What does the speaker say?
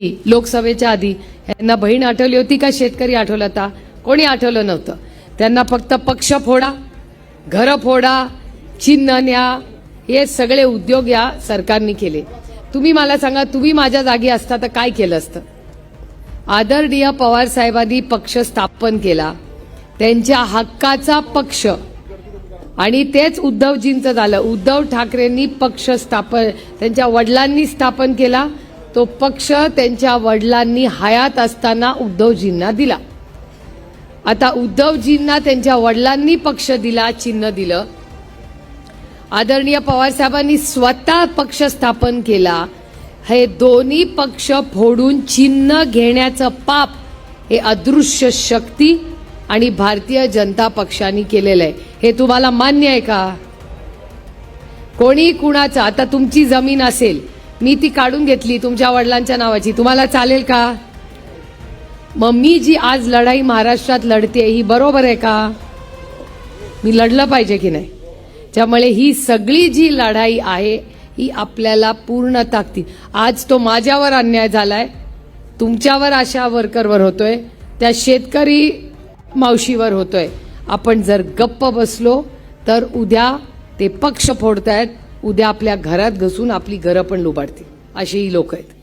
लोकसभेच्या आधी यांना बहीण आठवली होती का? शेतकरी आठवला होता. कोणी आठवलं नव्हतं. त्यांना फक्त पक्ष फोडा घरं फोडा चिन्ह न्या हे सगळे उद्योग या सरकारने केले. तुम्ही मला सांगा तुम्ही माझ्या जागी असता तर काय केलं असतं? आदरणीय पवार साहेबांनी पक्ष स्थापन केला. त्यांच्या हक्काचा पक्ष. आणि तेच उद्धवजींचं झालं. उद्धव ठाकरेंनी पक्ष स्थापन त्यांच्या वडिलांनी स्थापन केला. तो पक्ष त्यांच्या वडिलांनी हयात असताना उद्धवजींना दिला. आता उद्धवजींना त्यांच्या वडिलांनी पक्ष दिला चिन्ह दिलं. आदरणीय पवारसाहेबांनी स्वतः पक्ष स्थापन केला. हे दोन्ही पक्ष फोडून चिन्ह घेण्याचं पाप हे अदृश्य शक्ती आणि भारतीय जनता पक्षाने केलेलं आहे. हे तुम्हाला मान्य आहे का? कोणी कुणाचं? आता तुमची जमीन असेल. मी ती काढून घेतली तुमच्या वडिलांच्या नावाची. तुम्हाला चालेल का? मग मी जी आज लढाई महाराष्ट्रात लढते ही बरोबर आहे का? मी लढलं पाहिजे की नाही? त्यामुळे ही सगळी जी लढाई आहे ही आपल्याला पूर्ण ताकदी आज तो माझ्यावर अन्याय झालाय तुमच्यावर अशा वर्करवर होतोय त्या शेतकरी मावशीवर होतोय. आपण जर गप्प बसलो तर उद्या ते पक्ष फोडतायत उद्या आपल्या घरात घसून आपली घरं पण लुबाडतील. अशी ही लोक आहेत.